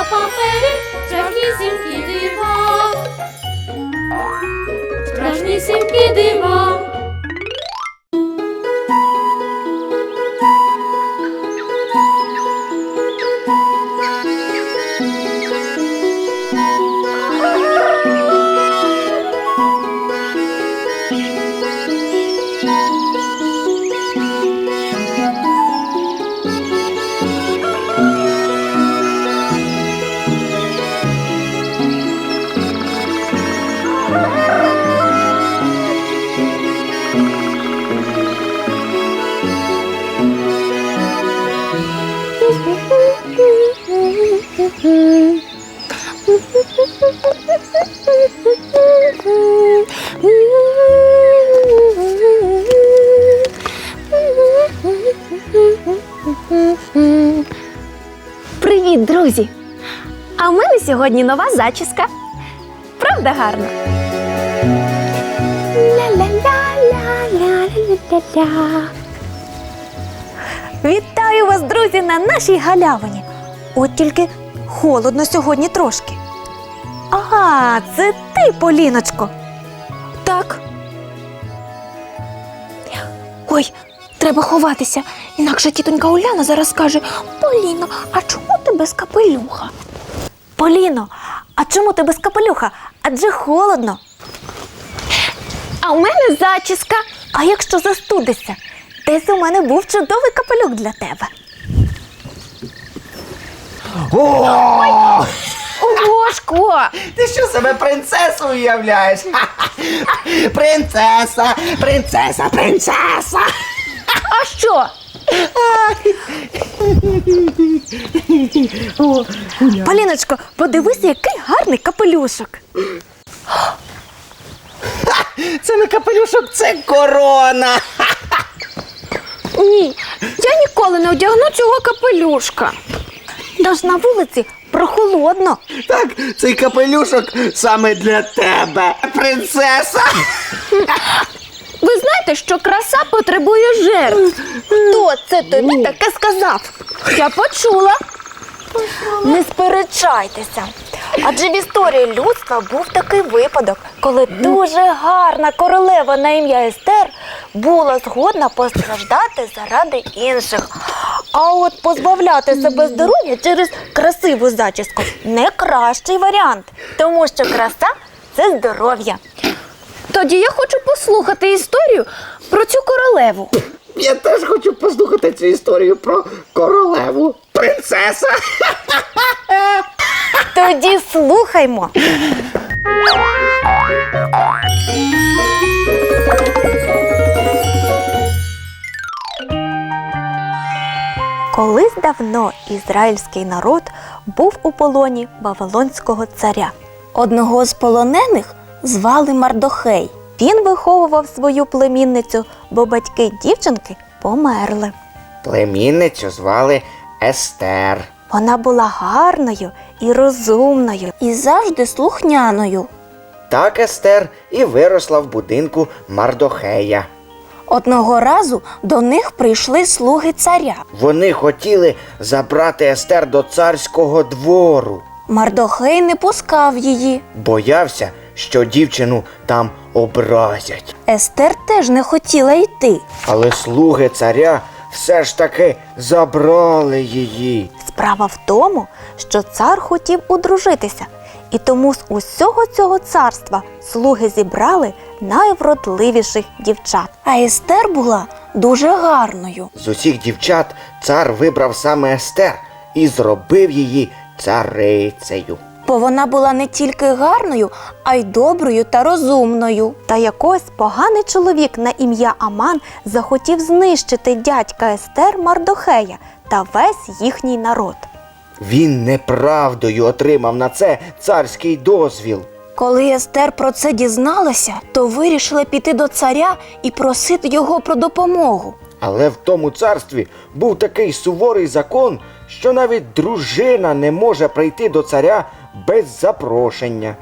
на папері сімки дива. Страшнісінькі дива. Привіт, друзі! А в мене сьогодні нова зачіска. Правда гарна? Ля-ля-ля-ля-ля-ля-ля-ля. Вітаю вас, друзі, на нашій галявині. От тільки холодно сьогодні трошки. А, це ти, Поліночко. Так. Ой, треба ховатися, інакше тітонька Уляна зараз скаже: Поліно, а чому ти без капелюха? Поліно, а чому ти без капелюха? Адже холодно. А у мене зачіска. А якщо застудишся? Десь у мене був чудовий капелюх для тебе. О! Гошко! Ти що себе принцесою уявляєш? Принцеса, принцеса, принцеса. А що? Поліночко, подивися, який гарний капелюшок. Це не капелюшок, це корона. Ні, я ніколи не одягну цього капелюшка. Тож на вулиці прохолодно. Так, цей капелюшок саме для тебе, принцеса. Ви знаєте, що краса потребує жертв. Хто це тобі таке сказав? Я почула. Не сперечайтеся. Адже в історії людства був такий випадок, коли дуже гарна королева на ім'я Естер була згодна постраждати заради інших. А от позбавляти себе здоров'я через красиву зачіску не кращий варіант, тому що краса це здоров'я. Тоді я хочу послухати історію про цю королеву. Я теж хочу послухати цю історію про королеву. Принцеса. Тоді слухаймо. Колись давно ізраїльський народ був у полоні Вавилонського царя. Одного з полонених звали Мардохей. Він виховував свою племінницю, бо батьки дівчинки померли. Племінницю звали Естер. Вона була гарною і розумною, і завжди слухняною. Так Естер і виросла в будинку Мардохея. Одного разу до них прийшли слуги царя. Вони хотіли забрати Естер до царського двору. Мардохей не пускав її. Боявся, що дівчину там образять. Естер теж не хотіла йти. Але слуги царя все ж таки забрали її. Справа в тому, що цар хотів одружитися, і тому з усього цього царства слуги зібрали найвродливіших дівчат. А Естер була дуже гарною. З усіх дівчат цар вибрав саме Естер і зробив її царицею. Бо вона була не тільки гарною, а й доброю та розумною. Та якось поганий чоловік на ім'я Аман захотів знищити дядька Естер Мардохея та весь їхній народ. Він неправдою отримав на це царський дозвіл. Коли Естер про це дізналася, то вирішила піти до царя і просити його про допомогу. Але в тому царстві був такий суворий закон, що навіть дружина не може прийти до царя без запрошення.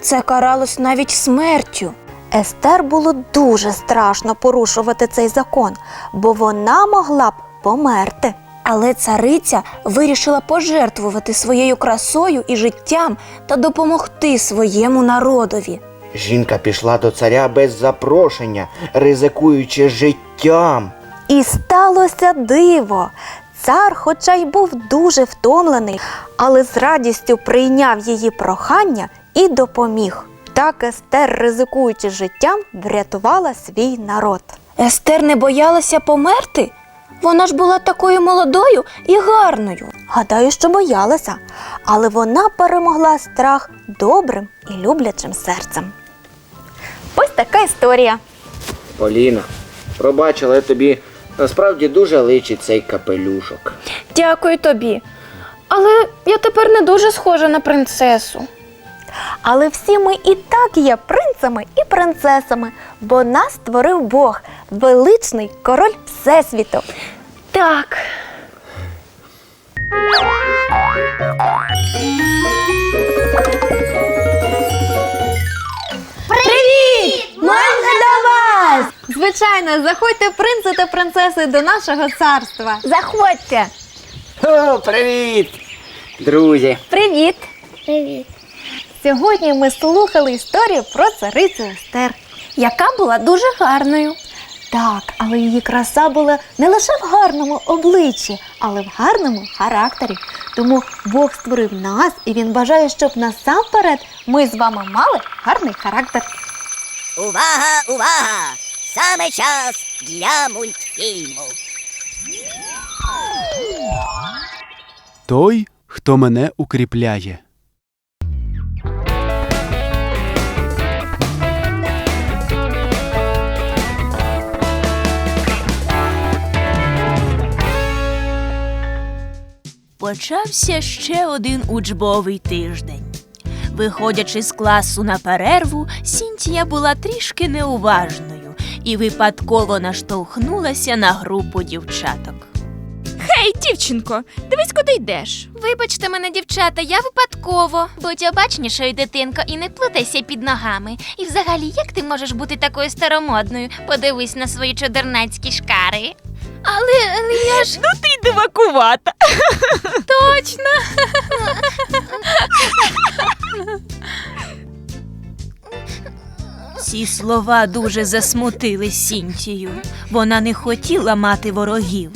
Це каралось навіть смертю. Естер було дуже страшно порушувати цей закон, бо вона могла б померти. Але цариця вирішила пожертвувати своєю красою і життям та допомогти своєму народові. Жінка пішла до царя без запрошення, ризикуючи життям. І сталося диво. Цар, хоча й був дуже втомлений, але з радістю прийняв її прохання і допоміг. Так Естер, ризикуючи життям, врятувала свій народ. Естер не боялася померти? Вона ж була такою молодою і гарною. Гадаю, що боялася, але вона перемогла страх добрим і люблячим серцем. Ось така історія. Поліна, пробач, але тобі насправді дуже личить цей капелюшок. Дякую тобі. Але я тепер не дуже схожа на принцесу. Але всі ми і так є принцами і принцесами, бо нас створив Бог, величний король Всесвіту. Так. Привіт! Можна до вас! Звичайно, заходьте принци та принцеси до нашого царства. Заходьте! О, привіт! Друзі! Привіт! Привіт. Сьогодні ми слухали історію про царицю Естер. Яка була дуже гарною. Так, але її краса була не лише в гарному обличчі, але в гарному характері. Тому Бог створив нас, і він бажає, щоб насамперед ми з вами мали гарний характер. Увага, увага! Саме час для мультфільму. Той, хто мене укріпляє. Почався ще один учбовий тиждень. Виходячи з класу на перерву, Сінтія була трішки неуважною і випадково наштовхнулася на групу дівчаток. Ей, дівчинко, дивись, куди йдеш. Вибачте мене, дівчата, я випадково. Будь обачнішою, дитинко, і не плутайся під ногами. І взагалі, як ти можеш бути такою старомодною? Подивись на свої чудернацькі шкари. Але, але я ж Ну ти дивакувата. точно. Ці слова дуже засмутили Сінтію. Вона не хотіла мати ворогів.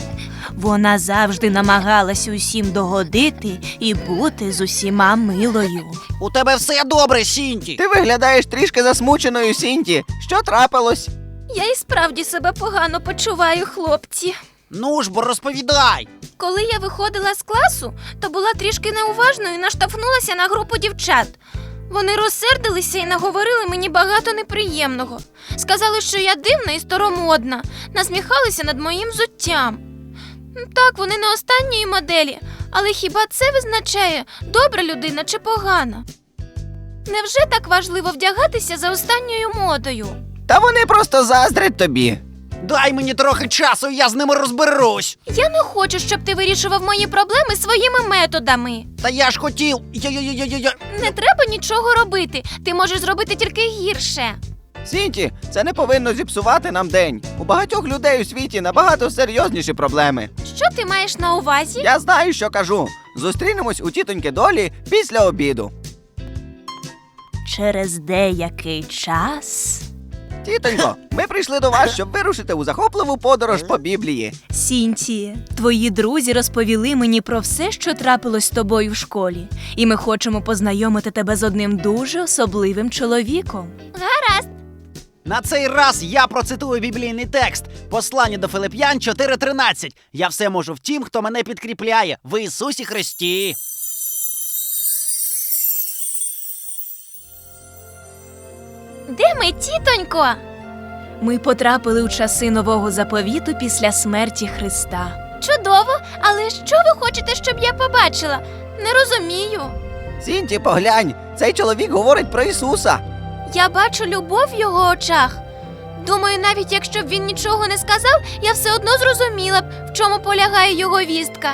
Вона завжди намагалась усім догодити і бути з усіма милою. У тебе все добре, Сінті. Ти виглядаєш трішки засмученою, Сінті. Що трапилось? Я і справді себе погано почуваю, хлопці. Ну ж бо розповідай. Коли я виходила з класу, то була трішки неуважною і наштовхнулася на групу дівчат. Вони розсердилися і наговорили мені багато неприємного. Сказали, що я дивна і старомодна, насміхалися над моїм взуттям. Так, вони не останньої моделі, але хіба це визначає, добра людина чи погана? Невже так важливо вдягатися за останньою модою? Та вони просто заздрять тобі. Дай мені трохи часу, я з ними розберусь. Я не хочу, щоб ти вирішував мої проблеми своїми методами. Та я ж хотів. Я-я-я-я-я. Не треба нічого робити. Ти можеш зробити тільки гірше. Сінті, це не повинно зіпсувати нам день. У багатьох людей у світі набагато серйозніші проблеми. Що ти маєш на увазі? Я знаю, що кажу. Зустрінемось у тітоньки долі після обіду. Через деякий час Тітонько, ми прийшли до вас, щоб вирушити у захопливу подорож по Біблії. Сінтіє, твої друзі розповіли мені про все, що трапилось з тобою в школі, і ми хочемо познайомити тебе з одним дуже особливим чоловіком. Гаразд. На цей раз я процитую біблійний текст. Послання до Филип'ян 4.13. Я все можу в тім, хто мене підкріпляє в Ісусі Христі. Де ми, тітонько? Ми потрапили у часи нового заповіту після смерті Христа. Чудово, але що ви хочете, щоб я побачила? Не розумію. Сінті, поглянь, цей чоловік говорить про Ісуса. Я бачу любов в його очах. Думаю, навіть якщо б він нічого не сказав, я все одно зрозуміла б, в чому полягає його вістка.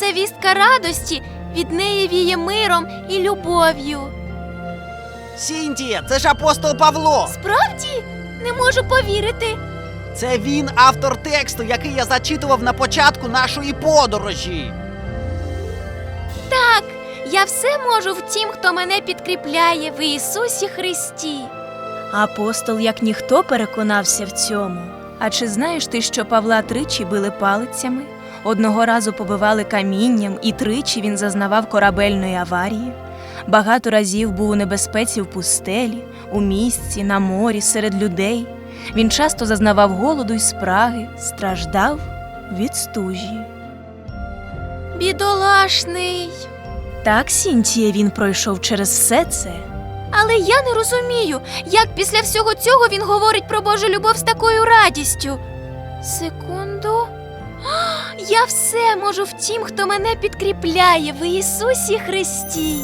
Це вістка радості, від неї віє миром і любов'ю. Сінтія, це ж апостол Павло. Справді? Не можу повірити. Це він автор тексту, який я зачитував на початку нашої подорожі. Так, я все можу в тім, хто мене підкріпляє в Ісусі Христі. Апостол, як ніхто, переконався в цьому. А чи знаєш ти, що Павла тричі били палицями? Одного разу побивали камінням, і тричі він зазнавав корабельної аварії. Багато разів був у небезпеці в пустелі, у місці, на морі, серед людей. Він часто зазнавав голоду й спраги, страждав від стужі. Бідолашний. Так, Сінтіє, він пройшов через все це. Але я не розумію, як після всього цього він говорить про Божу любов з такою радістю. Секунду. Я все можу в тім, хто мене підкріпляє в Ісусі Христі.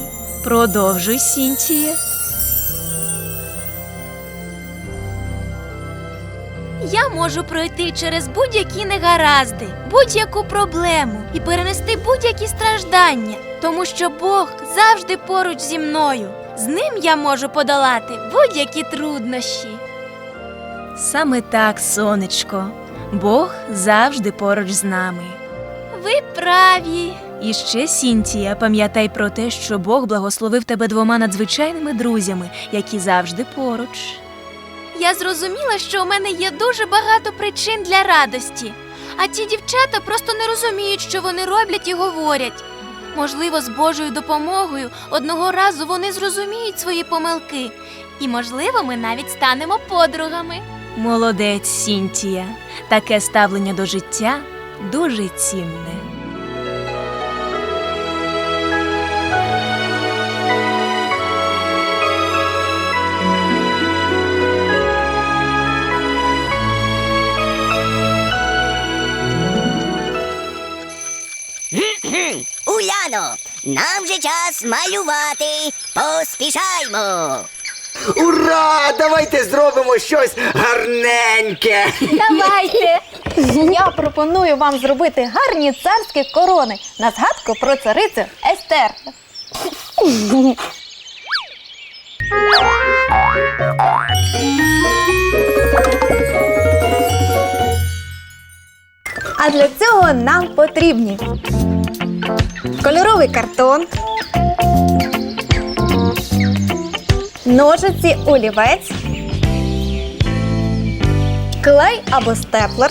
Продовжуй, Сінтіє. Я можу пройти через будь-які негаразди, будь-яку проблему і перенести будь-які страждання, тому що Бог завжди поруч зі мною. З ним я можу подолати будь-які труднощі. Саме так, сонечко. Бог завжди поруч з нами. Ви праві. І ще, Сінтія, пам'ятай про те, що Бог благословив тебе двома надзвичайними друзями, які завжди поруч. Я зрозуміла, що у мене є дуже багато причин для радості, а ті дівчата просто не розуміють, що вони роблять і говорять. Можливо, з Божою допомогою одного разу вони зрозуміють свої помилки, і, можливо, ми навіть станемо подругами. Молодець, Сінтія. Таке ставлення до життя дуже цінне. Уляно, нам же час малювати. Поспішаймо. Ура! Давайте зробимо щось гарненьке. Давайте! Я пропоную вам зробити гарні царські корони на згадку про царицю Естер. А для цього нам потрібні кольоровий картон, ножиці олівець, клей або степлер,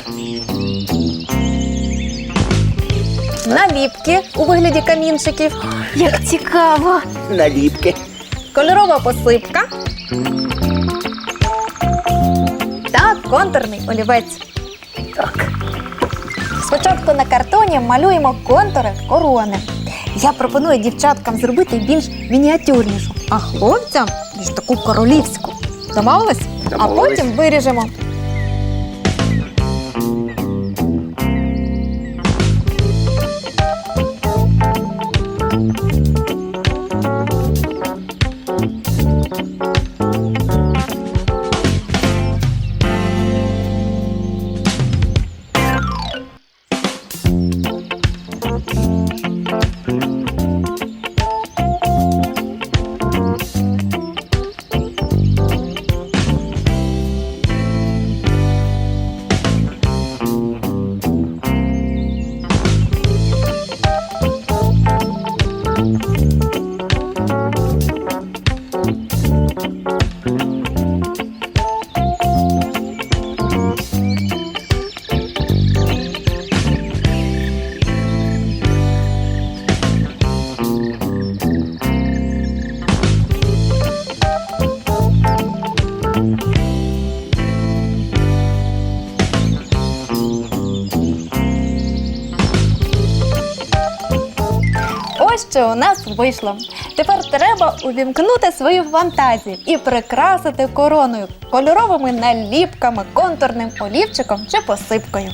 наліпки у вигляді камінчиків, Як цікаво. Наліпки. кольорова посипка та контурний олівець. Так. Спочатку на картоні малюємо контури корони. Я пропоную дівчаткам зробити більш мініатюрнішу, а хлопцям більш таку королівську. Домовились? А Домовились. потім виріжемо. Що у нас вийшло. Тепер треба увімкнути свою фантазію і прикрасити короною кольоровими наліпками, контурним олівчиком чи посипкою.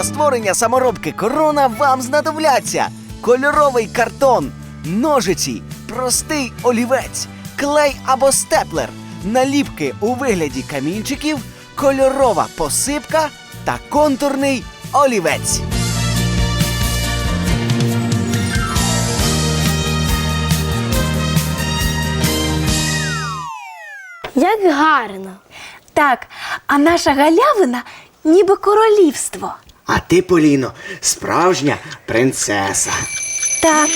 Для створення саморобки корона вам знадобляться кольоровий картон, ножиці, простий олівець, клей або степлер, наліпки у вигляді камінчиків, кольорова посипка та контурний олівець. Як гарно. Так, а наша галявина ніби королівство. А ти, Поліно, справжня принцеса. Так.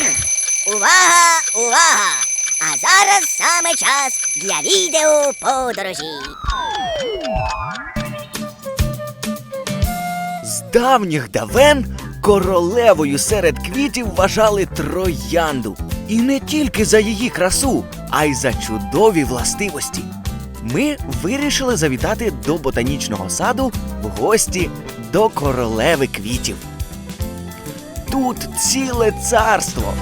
Увага, увага! А зараз саме час для відео подорожі. З давніх давен королевою серед квітів вважали троянду. І не тільки за її красу, а й за чудові властивості. Ми вирішили завітати до ботанічного саду в гості до королеви квітів. Тут ціле царство.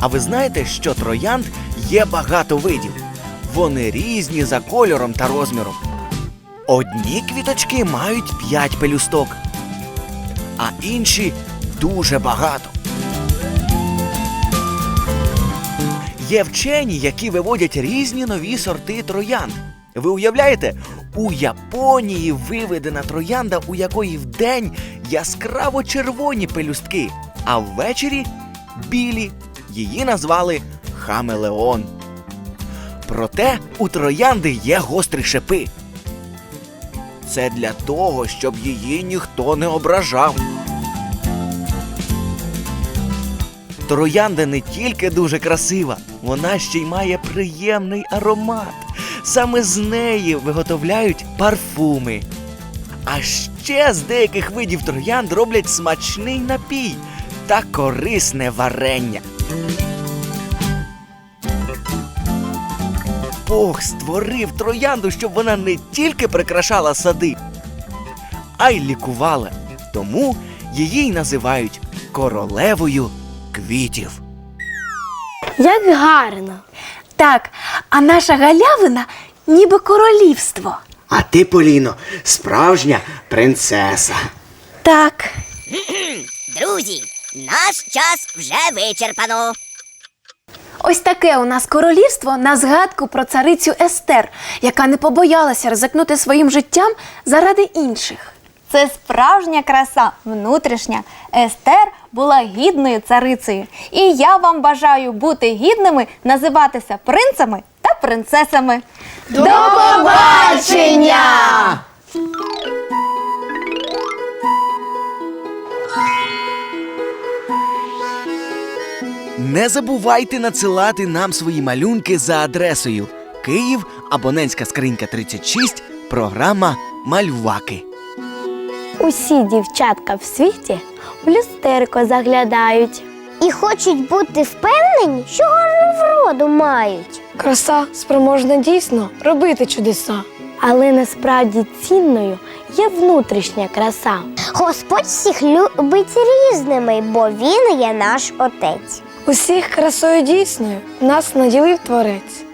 А ви знаєте, що троянд є багато видів. Вони різні за кольором та розміром. Одні квіточки мають 5 пелюсток, а інші дуже багато. Є вчені, які виводять різні нові сорти троянд. Ви уявляєте, у Японії виведена троянда, у якої вдень яскраво червоні пелюстки, а ввечері білі. Її назвали хамелеон. Проте у троянди є гострі шипи. Це для того, щоб її ніхто не ображав. Троянда не тільки дуже красива, вона ще й має приємний аромат. Саме з неї виготовляють парфуми. А ще з деяких видів троянд роблять смачний напій та корисне варення. Бог створив троянду, щоб вона не тільки прикрашала сади, а й лікувала. Тому її й називають королевою квітів. Як гарно. Так, а наша галявина ніби королівство. А ти, Поліно, справжня принцеса. Так. Друзі, наш час вже вичерпано. Ось таке у нас королівство на згадку про царицю Естер, яка не побоялася ризикнути своїм життям заради інших. Це справжня краса, внутрішня. Естер була гідною царицею. І я вам бажаю бути гідними, називатися принцами та принцесами. До побачення! Не забувайте надсилати нам свої малюнки за адресою Київ, абонентська скринька 36, програма Малюваки. Усі дівчатка в світі в люстерко заглядають. І хочуть бути впевнені, що гарну вроду мають. Краса спроможна дійсно робити чудеса. Але насправді цінною є внутрішня краса. Господь всіх любить різними, бо він є наш отець. Усіх красою дійсною нас наділив творець.